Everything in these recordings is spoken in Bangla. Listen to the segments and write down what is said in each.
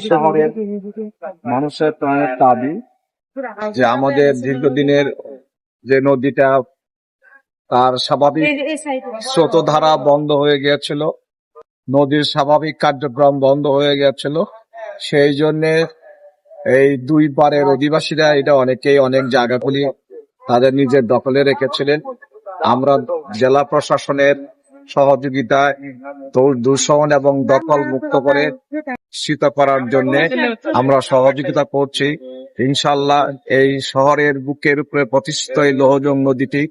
শহরের মানুষের প্রাণের দাবি যে আমাদের দীর্ঘদিনের যে নদীটা তার স্বাভাবিক স্রোতধারা বন্ধ হয়ে গিয়েছিল নদীর স্বাভাবিক কার্যক্রম বন্ধ হয়ে গিয়েছিল। সেই জন্য এই দুই পারের অধিবাসীরা এটা অনেকেই অনেক জায়গাগুলি তাদের নিজের দখলে রেখেছিলেন। আমরা জেলা প্রশাসনের সহযোগিতায় দূষণ এবং দখল মুক্ত করে শীত করার জন্য আমরা সহযোগিতা করছি। ইনশাল্লাহ এই শহরের বুকের উপরে প্রতিষ্ঠিত এই লোহজং নদীটি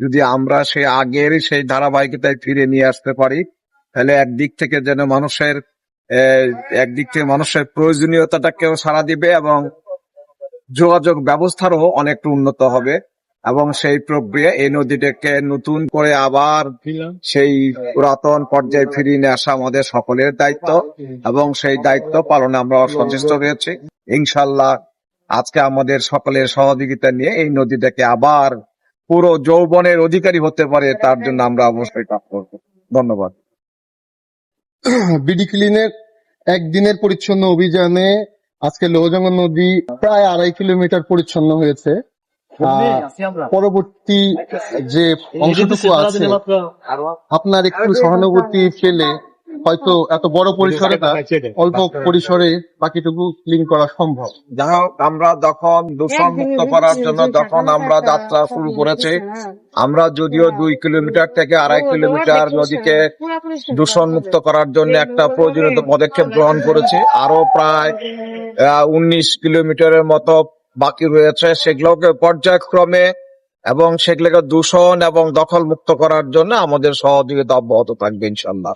যদি আমরা সেই আগের সেই ধারাবাহিকতায় ফিরে নিয়ে আসতে পারি, তাহলে একদিক থেকে যেন মানুষের একদিক থেকে মানুষের প্রয়োজনীয়তাটাকেও সারা দিবে এবং যোগাযোগ ব্যবস্থারও অনেকটা উন্নত হবে। এবং সেই প্রক্রিয়া এই নদীটাকে নতুন করে আবার সেই পুরাতন পর্যায়ে ফিরিয়ে নিয়ে আসা আমাদের সকলের দায়িত্ব এবং সেই দায়িত্ব পালনে আমরা সচেষ্ট রয়েছি। ইনশাল্লাহ আজকে আমাদের সকলের সহযোগিতা নিয়ে এই নদীটাকে আবার পুরো যৌবনের অধিকারী হতে পারে তার জন্য আমরা অবশ্যই কাজ করব। ধন্যবাদ। বিডি ক্লিনের একদিনের পরিচ্ছন্ন অভিযানে আজকে লোহজঙ্গল নদী প্রায় আড়াই কিলোমিটার পরিচ্ছন্ন হয়েছে। পরবর্তী যে অংশটুকু আছে আপনার একটু সহানুভূতি পেলে হয়তো এত বড় পরিসরে না অল্প পরিসরে বাকিটুকু ক্লিন করা সম্ভব। হোক আমরা যখন দূষণ মুক্ত করার জন্য যখন আমরা যাত্রা শুরু করেছি আমরা যদিও দুই কিলোমিটার থেকে আড়াই কিলোমিটার নদীকে দূষণ মুক্ত করার জন্য একটা প্রয়োজনীয় পদক্ষেপ গ্রহণ করেছি। আরও প্রায় উনিশ কিলোমিটারের মতো বাকি রয়েছে সেগুলোকে পর্যায়ক্রমে এবং সেগুলোকে দূষণ এবং দখল মুক্ত করার জন্য আমাদের সহযোগিতা অব্যাহত থাকবে ইনশাল্লাহ